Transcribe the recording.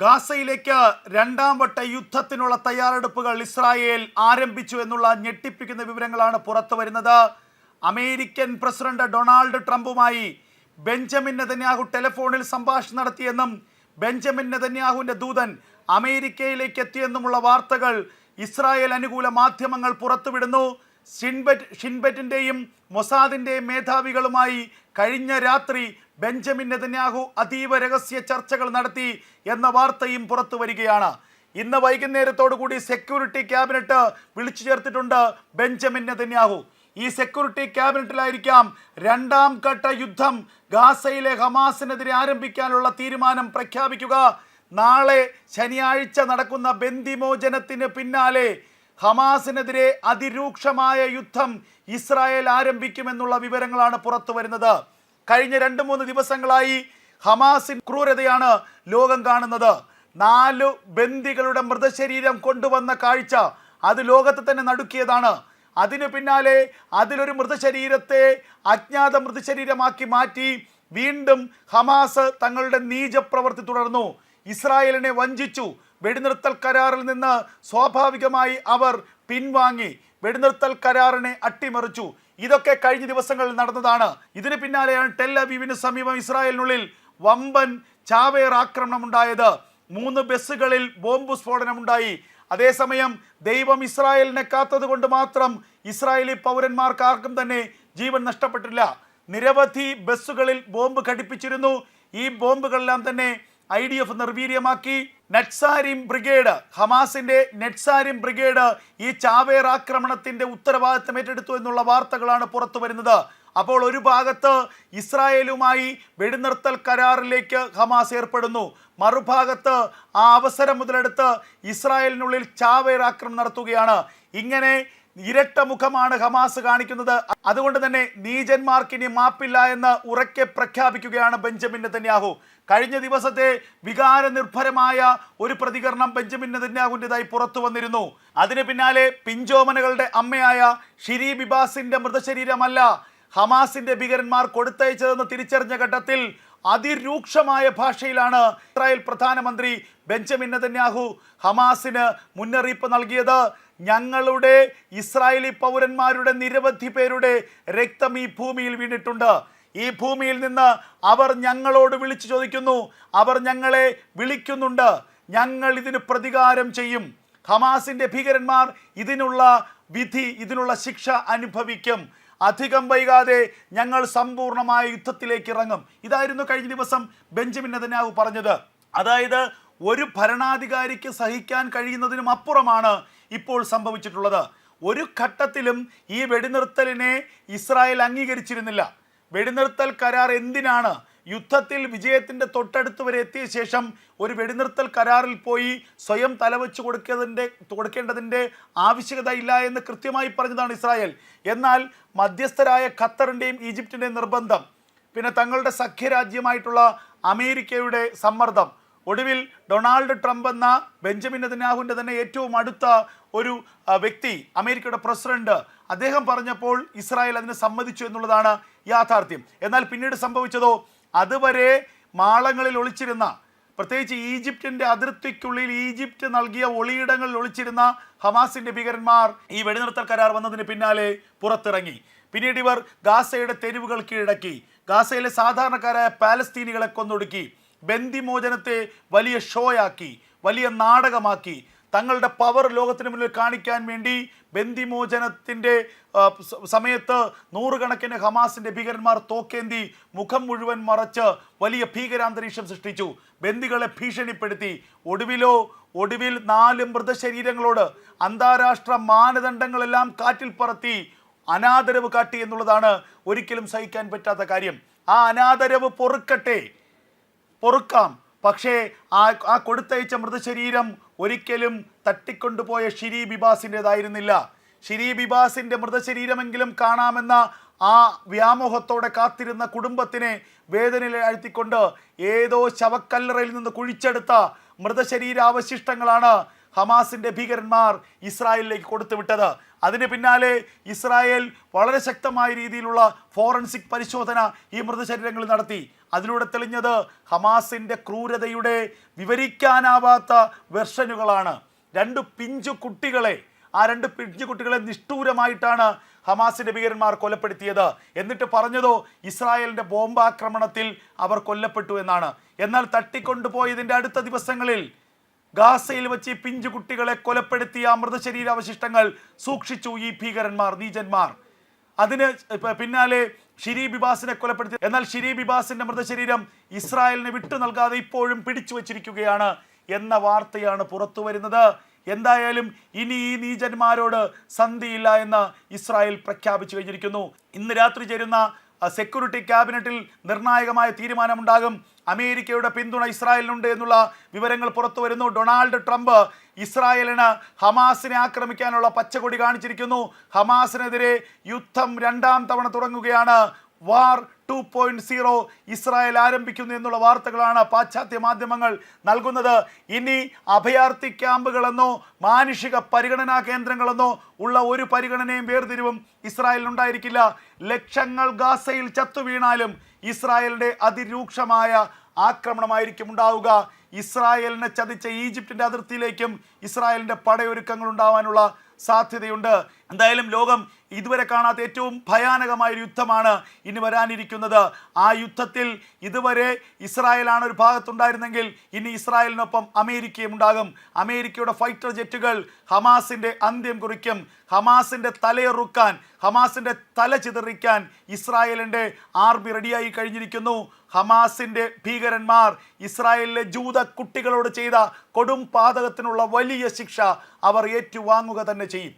ഗാസയിലേക്ക് രണ്ടാം വട്ട യുദ്ധത്തിനുള്ള തയ്യാറെടുപ്പുകൾ ഇസ്രായേൽ ആരംഭിച്ചു എന്നുള്ള ഞെട്ടിപ്പിക്കുന്ന വിവരങ്ങളാണ് പുറത്തു വരുന്നത്. അമേരിക്കൻ പ്രസിഡന്റ് ഡൊണാൾഡ് ട്രംപുമായി ബെഞ്ചമിൻ നെതന്യാഹു ടെലിഫോണിൽ സംഭാഷണം നടത്തിയെന്നും ബെഞ്ചമിൻ നെതന്യാഹുവിന്റെ ദൂതൻ അമേരിക്കയിലേക്ക് എത്തിയെന്നുമുള്ള വാർത്തകൾ ഇസ്രായേൽ അനുകൂല മാധ്യമങ്ങൾ പുറത്തുവിടുന്നു. ഷിൻബെറ്റ് ഷിൻബെറ്റിന്റെയും മൊസാദിന്റെയും മേധാവികളുമായി കഴിഞ്ഞ രാത്രി ബെഞ്ചമിൻ നെതന്യാഹു അതീവ രഹസ്യ ചർച്ചകൾ നടത്തി എന്ന വാർത്തയും പുറത്തു വരികയാണ്. ഇന്ന് വൈകുന്നേരത്തോടു കൂടി സെക്യൂരിറ്റി ക്യാബിനറ്റ് വിളിച്ചു ചേർത്തിട്ടുണ്ട് ബെഞ്ചമിൻ നെതന്യാഹു. ഈ സെക്യൂരിറ്റി ക്യാബിനറ്റിലായിരിക്കാം രണ്ടാം ഘട്ട യുദ്ധം ഗാസയിലെ ഹമാസിനെതിരെ ആരംഭിക്കാനുള്ള തീരുമാനം പ്രഖ്യാപിക്കുക. നാളെ ശനിയാഴ്ച നടക്കുന്ന ബന്ദിമോചനത്തിന് പിന്നാലെ ഹമാസിനെതിരെ അതിരൂക്ഷമായ യുദ്ധം ഇസ്രായേൽ ആരംഭിക്കുമെന്നുള്ള വിവരങ്ങളാണ് പുറത്തു വരുന്നത്. കഴിഞ്ഞ രണ്ട് മൂന്ന് ദിവസങ്ങളായി ഹമാസിൻ ക്രൂരതയാണ് ലോകം കാണുന്നത്. നാല് ബന്ദികളുടെ മൃതശരീരം കൊണ്ടുവന്ന കാഴ്ച അത് ലോകത്തെ തന്നെ നടുക്കിയതാണ്. അതിനു പിന്നാലെ അതിലൊരു മൃതശരീരത്തെ അജ്ഞാത മൃതശരീരമാക്കി മാറ്റി വീണ്ടും ഹമാസ് തങ്ങളുടെ നീചപ്രവൃത്തി തുടർന്നു. ഇസ്രായേലിനെ വഞ്ചിച്ചു. വെടിനിർത്തൽ കരാറിൽ നിന്ന് സ്വാഭാവികമായി അവർ പിൻവാങ്ങി. വെടിനിർത്തൽ കരാറിനെ അട്ടിമറിച്ചു. ഇതൊക്കെ കഴിഞ്ഞ ദിവസങ്ങളിൽ നടന്നതാണ്. ഇതിന് പിന്നാലെയാണ് ടെൽ അബീബിന് സമീപം ഇസ്രായേലിനുള്ളിൽ വമ്പൻ ചാവേർ ആക്രമണം ഉണ്ടായത് മൂന്ന് ബസ്സുകളിൽ ബോംബ് സ്ഫോടനമുണ്ടായി. അതേസമയം ദൈവം ഇസ്രായേലിനെ കാത്തത് കൊണ്ട് മാത്രം ഇസ്രായേലി പൗരന്മാർക്ക് ആർക്കും തന്നെ ജീവൻ നഷ്ടപ്പെട്ടില്ല. നിരവധി ബസ്സുകളിൽ ബോംബ് ഘടിപ്പിച്ചിരുന്നു. ഈ ബോംബുകളെല്ലാം തന്നെ ഐ ഡി എഫ് നിർവീര്യമാക്കി. നെറ്റ്സാരിം ബ്രിഗേഡ് ഹമാസിന്റെ നെറ്റ്സാരിം ബ്രിഗേഡ് ഈ ചാവേർ ആക്രമണത്തിന്റെ ഉത്തരവാദിത്തം ഏറ്റെടുത്തു എന്നുള്ള വാർത്തകളാണ് പുറത്തു വരുന്നത്. അപ്പോൾ ഒരു ഭാഗത്ത് ഇസ്രായേലുമായി വെടിനിർത്തൽ കരാറിലേക്ക് ഹമാസ് ഏർപ്പെടുന്നു. മറുഭാഗത്ത് ആ അവസരം മുതലെടുത്ത് ഇസ്രായേലിനുള്ളിൽ ചാവേർ ആക്രമണം നടത്തുകയാണ്. ഇങ്ങനെ ഇരട്ട മുഖമാണ് ഹമാസ് കാണിക്കുന്നത്. അതുകൊണ്ട് തന്നെ നീജന്മാർക്ക് ഇനി മാപ്പില്ല എന്ന് ഉറക്കെ പ്രഖ്യാപിക്കുകയാണ് ബെഞ്ചമിൻ നെതന്യാഹു. കഴിഞ്ഞ ദിവസത്തെ വികാര നിർഭരമായ ഒരു പ്രതികരണം ബെഞ്ചമിൻ നെതന്യാഹുവിന്റെതായി പുറത്തു വന്നിരുന്നു. അതിന് പിന്നാലെ പിഞ്ചോമനകളുടെ അമ്മയായ ഷിരി ബിബാസിന്റെ മൃതശരീരമല്ല ഹമാസിന്റെ ഭീകരന്മാർ കൊടുത്തയച്ചതെന്ന് തിരിച്ചറിഞ്ഞ ഘട്ടത്തിൽ അതിരൂക്ഷമായ ഭാഷയിലാണ് ഇസ്രായേൽ പ്രധാനമന്ത്രി ബെഞ്ചമിൻ നെതന്യാഹു ഹമാസിന് മുന്നറിയിപ്പ് നൽകിയത്. ഞങ്ങളുടെ ഇസ്രായേലി പൗരന്മാരുടെ നിരവധി പേരുടെ രക്തം ഈ ഭൂമിയിൽ വീണിട്ടുണ്ട്. ഈ ഭൂമിയിൽ നിന്ന് അവർ ഞങ്ങളോട് വിളിച്ചു ചോദിക്കുന്നു. അവർ ഞങ്ങളെ വിളിക്കുന്നുണ്ട്. ഞങ്ങൾ ഇതിന് പ്രതികാരം ചെയ്യും. ഹമാസിന്റെ ഭീകരന്മാർ ഇതിനുള്ള വിധി ഇതിനുള്ള ശിക്ഷ അനുഭവിക്കും. അധികം വൈകാതെ ഞങ്ങൾ സമ്പൂർണമായ യുദ്ധത്തിലേക്ക് ഇറങ്ങും. ഇതായിരുന്നു കഴിഞ്ഞ ദിവസം ബെഞ്ചമിൻ നെതന്യാഹു പറഞ്ഞത്. അതായത് ഒരു ഭരണാധികാരിക്ക് സഹിക്കാൻ കഴിയുന്നതിനും അപ്പുറമാണ് ഇപ്പോൾ സംഭവിച്ചിട്ടുള്ളത്. ഒരു ഘട്ടത്തിലും ഈ വെടിനിർത്തലിനെ ഇസ്രായേൽ അംഗീകരിച്ചിരുന്നില്ല. വെടിനിർത്തൽ കരാർ എന്തിനാണ്? യുദ്ധത്തിൽ വിജയത്തിന്റെ തൊട്ടടുത്ത് വരെ എത്തിയ ശേഷം ഒരു വെടിനിർത്തൽ കരാറിൽ പോയി സ്വയം തലവെച്ച് കൊടുക്കേണ്ടതിന്റെ കൊടുക്കേണ്ടതിന്റെ ആവശ്യകത ഇല്ല എന്ന് കൃത്യമായി പറഞ്ഞതാണ് ഇസ്രായേൽ. എന്നാൽ മധ്യസ്ഥരായ ഖത്തറിന്റെയും ഈജിപ്തിന്റെയും നിർബന്ധം പിന്നെ തങ്ങളുടെ സഖ്യരാജ്യമായിട്ടുള്ള അമേരിക്കയുടെ സമ്മർദ്ദം ഒടുവിൽ ഡൊണാൾഡ് ട്രംപ് എന്ന ബെഞ്ചമിൻ നെതന്യാഹുവിന്റെ തന്നെ ഏറ്റവും അടുത്ത ഒരു വ്യക്തി അമേരിക്കയുടെ പ്രസിഡന്റ് അദ്ദേഹം പറഞ്ഞപ്പോൾ ഇസ്രായേൽ അതിന് സമ്മതിച്ചു എന്നുള്ളതാണ് യാഥാർത്ഥ്യം. എന്നാൽ പിന്നീട് സംഭവിച്ചതോ അതുവരെ മാളങ്ങളിൽ ഒളിച്ചിരുന്ന പ്രത്യേകിച്ച് ഈജിപ്റ്റിന്റെ അതിർത്തിക്കുള്ളിൽ ഈജിപ്റ്റ് നൽകിയ ഒളിയിടങ്ങളിൽ ഒളിച്ചിരുന്ന ഹമാസിന്റെ ഭീകരന്മാർ ഈ വെടിനിർത്തൽ കരാർ വന്നതിന് പിന്നാലെ പുറത്തിറങ്ങി. പിന്നീട് ഇവർ ഗാസയുടെ തെരുവുകൾ കീഴടക്കി. ഗാസയിലെ സാധാരണക്കാരായ പാലസ്തീനികളെ കൊന്നൊടുക്കി. ബന്ദിമോചനത്തെ വലിയ ഷോയാക്കി വലിയ നാടകമാക്കി തങ്ങളുടെ പവർ ലോകത്തിന് മുന്നിൽ കാണിക്കാൻ വേണ്ടി ബന്ദിമോചനത്തിന്റെ സമയത്ത് നൂറുകണക്കിന് ഹമാസിന്റെ ഭീകരന്മാർ തോക്കേന്തി മുഖം മുഴുവൻ മറച്ച് വലിയ ഭീകരാന്തരീക്ഷം സൃഷ്ടിച്ചു. ബന്ദികളെ ഭീഷണിപ്പെടുത്തി. ഒടുവിലോ ഒടുവിൽ നാല് മൃതശരീരങ്ങളോട് അന്താരാഷ്ട്ര മാനദണ്ഡങ്ങളെല്ലാം കാറ്റിൽ പറത്തി അനാദരവ് കാട്ടി എന്നുള്ളതാണ് ഒരിക്കലും സഹിക്കാൻ പറ്റാത്ത കാര്യം. ആ അനാദരവ് പൊറുക്കട്ടെ. പൊറുക്കാം. പക്ഷേ ആ ആ കൊടുത്തയച്ച മൃതശരീരം ഒരിക്കലും തട്ടിക്കൊണ്ടുപോയ ഷിരി ബിബാസിന്റെതായിരുന്നില്ല. ഷിരി ബിബാസിന്റെ മൃതശരീരമെങ്കിലും കാണാമെന്ന ആ വ്യാമോഹത്തോടെ കാത്തിരുന്ന കുടുംബത്തിനെ വേദനയിൽ ആഴ്ത്തിക്കൊണ്ട് ഏതോ ശവക്കല്ലറയിൽ നിന്ന് കുഴിച്ചെടുത്ത മൃതശരീരാവശിഷ്ടങ്ങളാണ് ഹമാസിന്റെ ഭീകരന്മാർ ഇസ്രായേലിലേക്ക് കൊടുത്തുവിട്ടത്. അതിന് പിന്നാലെ ഇസ്രായേൽ വളരെ ശക്തമായ രീതിയിലുള്ള ഫോറൻസിക് പരിശോധന ഈ മൃതശരീരങ്ങളിൽ നടത്തി. അതിലൂടെ തെളിഞ്ഞത് ഹമാസിന്റെ ക്രൂരതയുടെ വിവരിക്കാനാവാത്ത വെർഷനുകളാണ്. രണ്ട് പിഞ്ചു കുട്ടികളെ ആ രണ്ട് പിഞ്ചു കുട്ടികളെ നിഷ്ഠൂരമായിട്ടാണ് ഹമാസിന്റെ ഭീകരന്മാർ കൊലപ്പെടുത്തിയത്. എന്നിട്ട് പറഞ്ഞതോ ഇസ്രായേലിന്റെ ബോംബാക്രമണത്തിൽ അവർ കൊല്ലപ്പെട്ടു എന്നാണ്. എന്നാൽ തട്ടിക്കൊണ്ടുപോയതിന്റെ അടുത്ത ദിവസങ്ങളിൽ ഗാസയിൽ വെച്ച് പിഞ്ചു കുട്ടികളെ കൊലപ്പെടുത്തിയ മൃതശരീരാവശിഷ്ടങ്ങൾ സൂക്ഷിച്ചു ഈ ഭീകരന്മാർ നീചന്മാർ. അതിന് പിന്നാലെ ഷിരി ബിബാസിനെ കൊലപ്പെടുത്തി. എന്നാൽ ഷിരി ബിബാസിന്റെ മൃതശരീരം ഇസ്രായേലിന് വിട്ടു നൽകാതെ ഇപ്പോഴും പിടിച്ചു വച്ചിരിക്കുകയാണ് എന്ന വാർത്തയാണ് പുറത്തു വരുന്നത്. എന്തായാലും ഇനി ഈ നീചന്മാരോട് സന്ധിയില്ല എന്ന് ഇസ്രായേൽ പ്രഖ്യാപിച്ചു കഴിഞ്ഞിരിക്കുന്നു. ഇന്ന് രാത്രി ചേരുന്ന സെക്യൂരിറ്റി ക്യാബിനറ്റിൽ നിർണായകമായ തീരുമാനമുണ്ടാകും. അമേരിക്കയുടെ പിന്തുണ ഇസ്രായേലിനുണ്ട് എന്നുള്ള വിവരങ്ങൾ പുറത്തു വരുന്നു. ഡൊണാൾഡ് ട്രംപ് ഇസ്രായേലിന് ഹമാസിനെ ആക്രമിക്കാനുള്ള പച്ചക്കൊടി കാണിച്ചിരിക്കുന്നു. ഹമാസിനെതിരെ യുദ്ധം രണ്ടാം തവണ തുടങ്ങുകയാണ്. War two point zero Israel ആരംഭിക്കുന്നു എന്നുള്ള വാർത്തകളാണ് പാശ്ചാത്യ മാധ്യമങ്ങൾ നൽകുന്നത്. ഇനി അഭയാർത്ഥി ക്യാമ്പുകളെന്നോ മാനുഷിക പരിഗണനാ കേന്ദ്രങ്ങളെന്നോ ഉള്ള ഒരു പരിഗണനയും വേർതിരിവും ഇസ്രായേലിനുണ്ടായിരിക്കില്ല ലക്ഷങ്ങൾ ഗാസയിൽ ചത്തുവീണാലും ഇസ്രായേലിന്റെ അതിരൂക്ഷമായ ആക്രമണമായിരിക്കും ഉണ്ടാവുക. ഇസ്രായേലിനെ ചതിച്ച ഈജിപ്തിന്റെ അതിർത്തിയിലേക്കും ഇസ്രായേലിന്റെ പടയൊരുക്കങ്ങൾ ഉണ്ടാവാനുള്ള സാധ്യതയുണ്ട്. എന്തായാലും ലോകം ഇതുവരെ കാണാത്ത ഏറ്റവും ഭയാനകമായ ഒരു യുദ്ധമാണ് ഇനി വരാനിരിക്കുന്നത്. ആ യുദ്ധത്തിൽ ഇതുവരെ ഇസ്രായേലാണ് ഒരു ഭാഗത്തുണ്ടായിരുന്നെങ്കിൽ ഇനി ഇസ്രായേലിനൊപ്പം അമേരിക്കയും ഉണ്ടാകും. അമേരിക്കയുടെ ഫൈറ്റർ ജെറ്റുകൾ ഹമാസിന്റെ അന്ത്യം കുറിക്കും. ഹമാസിന്റെ തലയെറുക്കാൻ ഹമാസിന്റെ തല ചിതറിക്കാൻ ഇസ്രായേലിന്റെ ആർമി റെഡിയായി കഴിഞ്ഞിരിക്കുന്നു. ഹമാസിന്റെ ഭീകരന്മാർ ഇസ്രായേലിലെ ജൂത കുട്ടികളോട് ചെയ്ത കൊടും പാതകത്തിനുള്ള വലിയ ശിക്ഷ അവർ ഏറ്റുവാങ്ങുക തന്നെ ചെയ്യും.